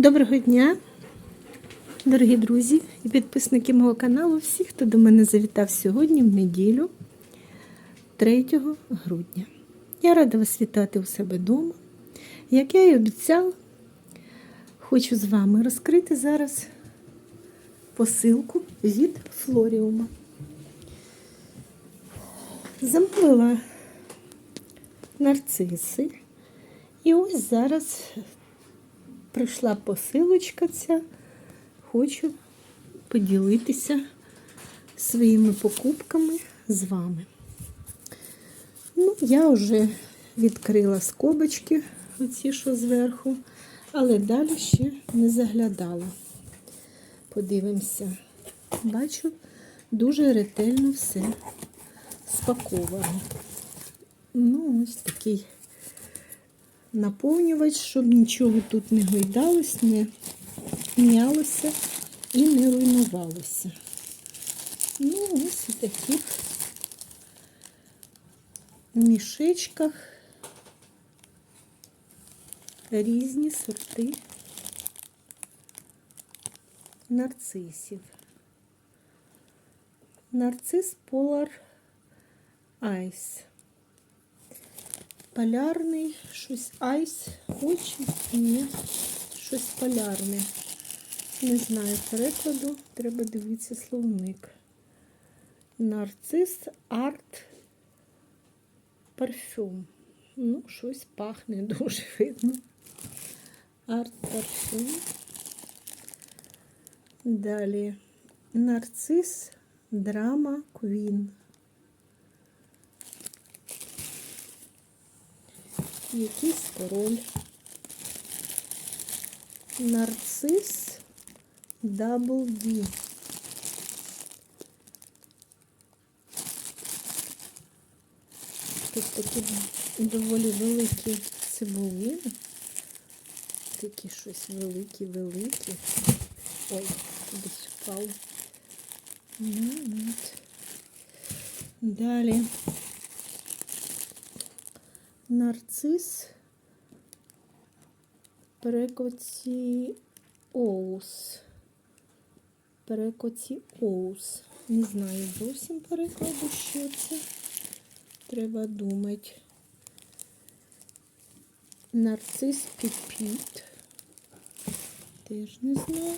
Доброго дня, дорогі друзі і підписники мого каналу, всі, хто до мене завітав сьогодні в неділю 3 грудня. Я рада вас вітати у себе вдома. Як я і обіцяла, хочу з вами розкрити зараз посилку від Флоріума. Замовила нарциси. І ось зараз прийшла посилочка ця. Хочу поділитися своїми покупками з вами. Ну, я вже відкрила скобочки, оці, що зверху, але далі ще не заглядала. Подивимося. Бачу, дуже ретельно все спаковано. Ну, ось такий наповнювач, щоб нічого тут не гойдалось, не м'ялося і не руйнувалося. Ну, ось у таких мішечках різні сорти нарцисів. Нарцис Polar Ice полярний, щось айс, очі, ні, щось полярне. Не знаю перекладу, треба дивитися словник. Нарцис арт парфюм. Ну, щось пахне дуже видно. Арт парфюм. Далі нарцис драма Квін. Якийсь король. Нарцис Дабл Ді. Тут такі доволі великі цибулини. Такі щось великі-великі. Ой, кудись впав. Ну, от. Далі нарцис перекоціоус. Перекоціоус. Не знаю зовсім перекладу, що це. Треба думати. Нарцис піпіт. Теж не знаю.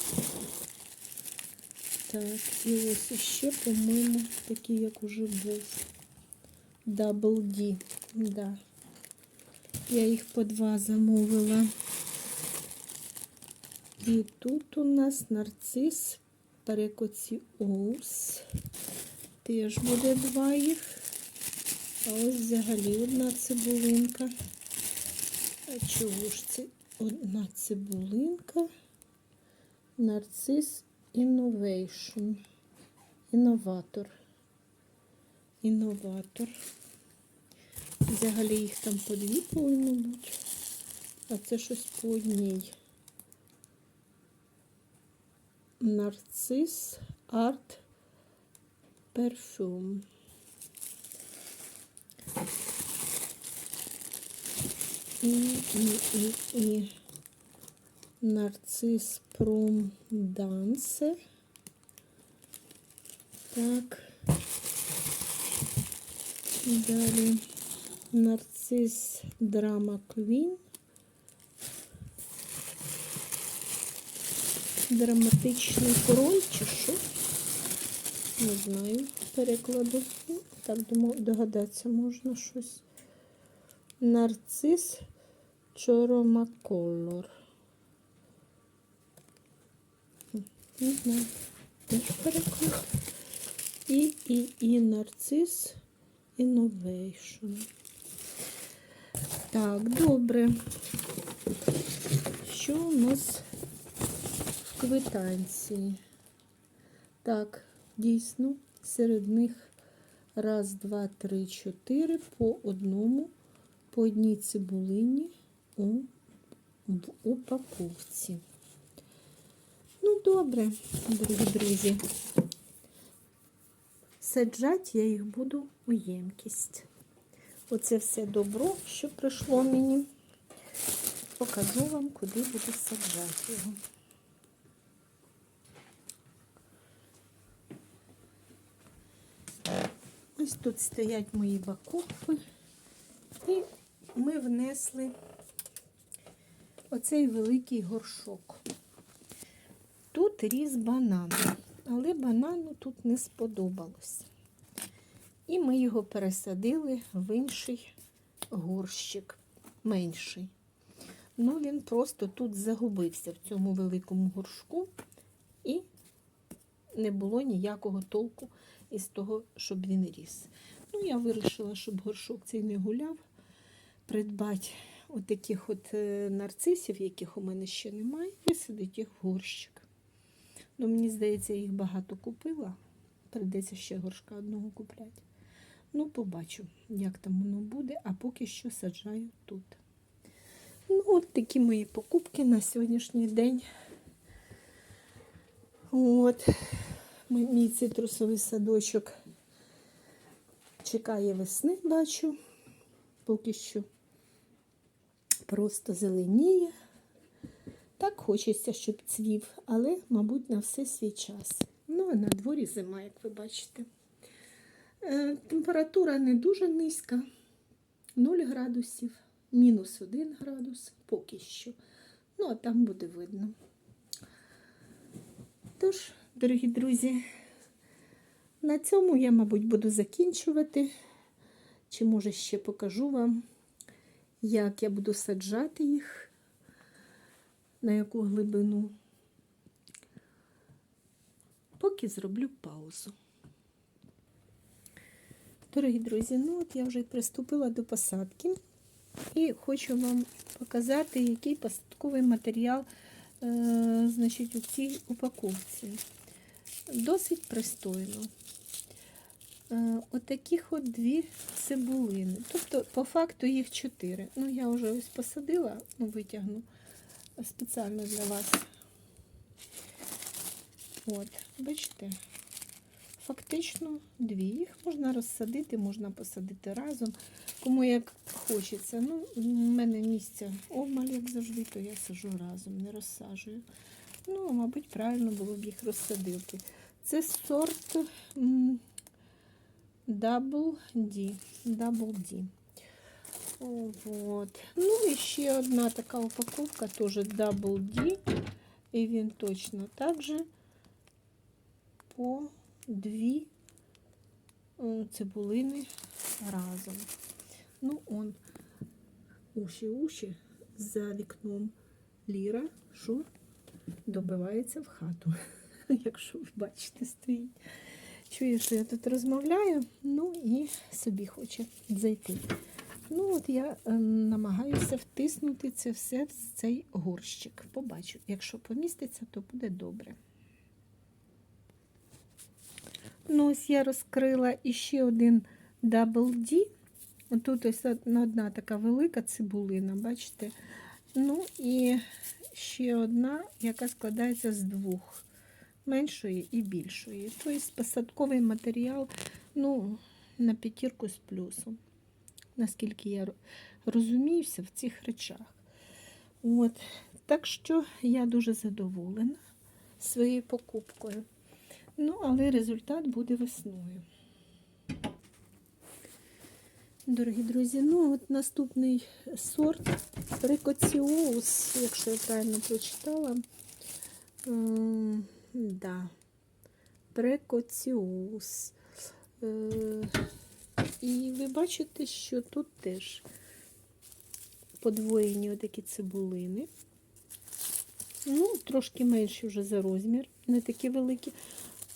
Так, і ось ще, по-моєму, такий, як уже був. Double D. Да. Я їх по два замовила. І тут у нас нарцис перекоціоус. Теж буде два їх. А ось взагалі одна цибулинка. А чого ж це одна цибулинка? Нарцис Innovation. Інноватор. Інноватор. Взагалі їх там по дві повинно бути. А це щось по одній. Нарцис Арт Перфюм. І, і, і, і нарцис Пром Дансе. Так. Далі нарцис Драма Квін. Драматичний король чи що? Не знаю перекладу. Ну, Так думаю, догадатися можна щось. Нарцис Чоромаколор. Не знаю. Теж переклад. І, і, і нарцис Innovation. Так, добре. Що у нас в квитанції? Так, дійсно, серед них раз, два, три, чотири по одному, по одній цибулині у, в упаковці. Ну, добре, дорогі друзі. Саджати я їх буду у ємкість. Оце все добро, що прийшло мені. покажу вам, куди буду саджати його. Ось тут стоять мої бакопи. І ми внесли оцей великий горшок. Тут ріс банан, але банану тут не сподобалось. І ми його пересадили в інший горщик, менший. Ну, він просто тут загубився в цьому великому горшку, і не було ніякого толку із того, щоб він ріс. Ну, я вирішила, щоб горшок цей не гуляв, придбати от от е, нарцисів, яких у мене ще немає, висадити їх в горщик. Ну, мені здається, їх багато купила. Придеться ще горшка одного купляти. Ну, побачу, як там воно буде, а поки що саджаю тут. Ну, от такі мої покупки на сьогоднішній день. От, мій цитрусовий садочок чекає весни, бачу. Поки що просто зеленіє. Так хочеться, щоб цвів, але, мабуть, на все свій час. Ну, а на дворі зима, як ви бачите. Е, Температура не дуже низька, 0 градусів, мінус 1 градус поки що. Ну, а там буде видно. Тож, дорогі друзі, на цьому я, мабуть, буду закінчувати. Чи може ще покажу вам, як я буду саджати їх, на яку глибину. Поки зроблю паузу. Дорогі друзі, ну от я вже приступила до посадки і хочу вам показати, який посадковий матеріал е, значить, у цій упаковці. Досить пристойно. Е, Отаких от дві цибулини. Тобто, по факту їх чотири. Ну, я вже ось посадила, ну, витягну спеціально для вас. От, бачите, фактично дві. Їх можна розсадити, можна посадити разом. Кому як хочеться. Ну, в мене місця обмаль, як завжди, то я сажу разом, не розсаджую. Ну, мабуть, правильно було б їх розсадити. Це сорт Double D. Double D. Вот. Ну і ще одна така упаковка, теж Double D. І він точно так же по дві е, цибулини разом. Ну, он уші-уші за вікном Ліра, що добивається в хату. Якщо ви бачите, стоїть. Чує, що я тут розмовляю, ну і собі хоче зайти. Ну, от я е, намагаюся втиснути це все в цей горщик. Побачу, якщо поміститься, то буде добре. Ну, ось я розкрила іще один Double D. Тут ось одна, одна така велика цибулина, бачите? Ну і ще одна, яка складається з двох меншої і більшої. Тобто посадковий матеріал ну, на п'ятірку з плюсом. Наскільки я розуміюся в цих речах. От. Так що я дуже задоволена своєю покупкою. Ну, але результат буде весною. Дорогі друзі, ну от наступний сорт Прекоціоус, якщо я правильно прочитала. Ем, да. Прекоціоус. Е, і ви бачите, що тут теж подвоєні отакі цибулини. Ну, трошки менші вже за розмір, не такі великі,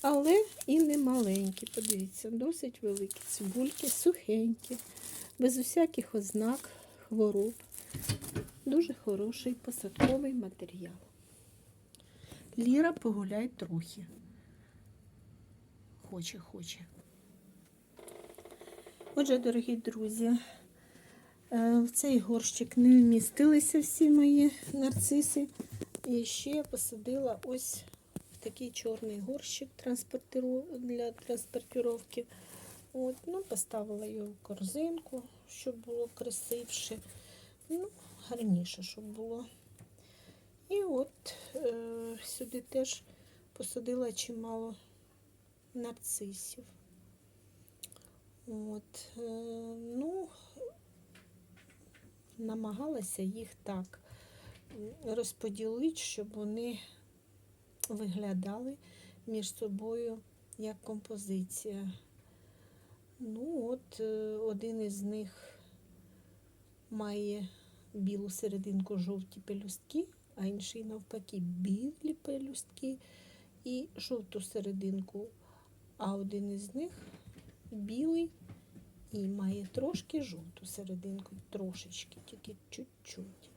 але і не маленькі. Подивіться, досить великі цибульки, сухенькі, без усяких ознак хвороб. Дуже хороший посадковий матеріал. Ліра погуляй трохи. Хоче, хоче. Отже, дорогі друзі, е, в цей горщик не вмістилися всі мої нарциси. І ще я посадила ось такий чорний горщик для транспортировки. От, ну, Поставила його в корзинку, щоб було красивше. Ну, гарніше, щоб було. І от е, сюди теж посадила чимало нарцисів. От, е, ну, намагалася їх так розподілити, щоб вони виглядали між собою як композиція. Ну, от е, один із них має білу серединку жовті пелюстки, а інший навпаки білі пелюстки і жовту серединку. А один із них білий і має трошки жовту серединку, трошечки, тільки чуть-чуть.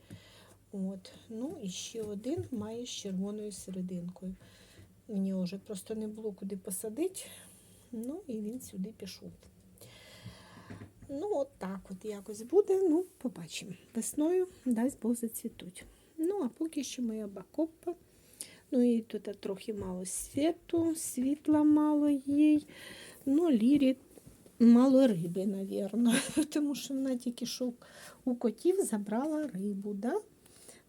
От. Ну і ще один має з червоною серединкою. Мені вже просто не було куди посадити. Ну і він сюди пішов. Ну, от так от якось буде. Ну, побачимо. Весною дасть Бог зацвітуть. Ну, а поки що моя бакопа. Ну і тут трохи мало світу, світла мало їй. Ну, лірі мало риби, напевно. Тому що вона тільки що у котів забрала рибу, да?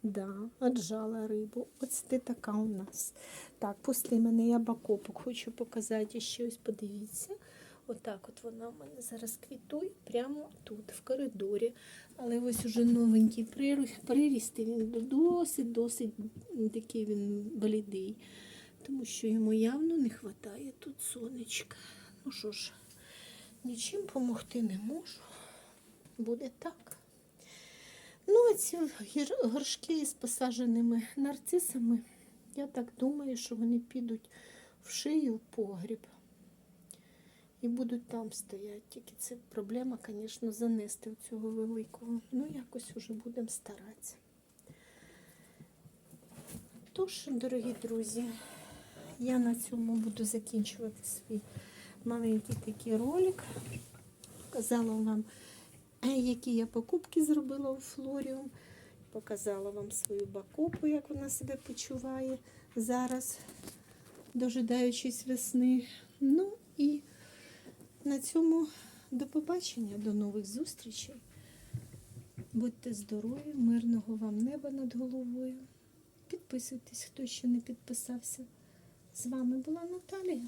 Да, отжала рибу. Ось ти така у нас. Так, пусти мене, я бакопок хочу показати ще ось, подивіться. Отак от вона в мене зараз квітує прямо тут, в коридорі. Але ось уже новенький приріст, він досить-досить такий він блідий. Тому що йому явно не вистачає тут сонечка. Ну що ж, нічим допомогти не можу. Буде так. Ну, а ці горшки з посадженими нарцисами, я так думаю, що вони підуть в шию в погріб і будуть там стояти. Тільки це проблема, звісно, занести в цього великого. Ну, якось уже будемо старатися. Тож, дорогі друзі, я на цьому буду закінчувати свій маленький такий ролик. Показала вам, які я покупки зробила у Флоріум. Показала вам свою бакопу, як вона себе почуває зараз, дожидаючись весни. Ну і на цьому до побачення, до нових зустрічей. Будьте здорові, мирного вам неба над головою. Підписуйтесь, хто ще не підписався. З вами була Наталія.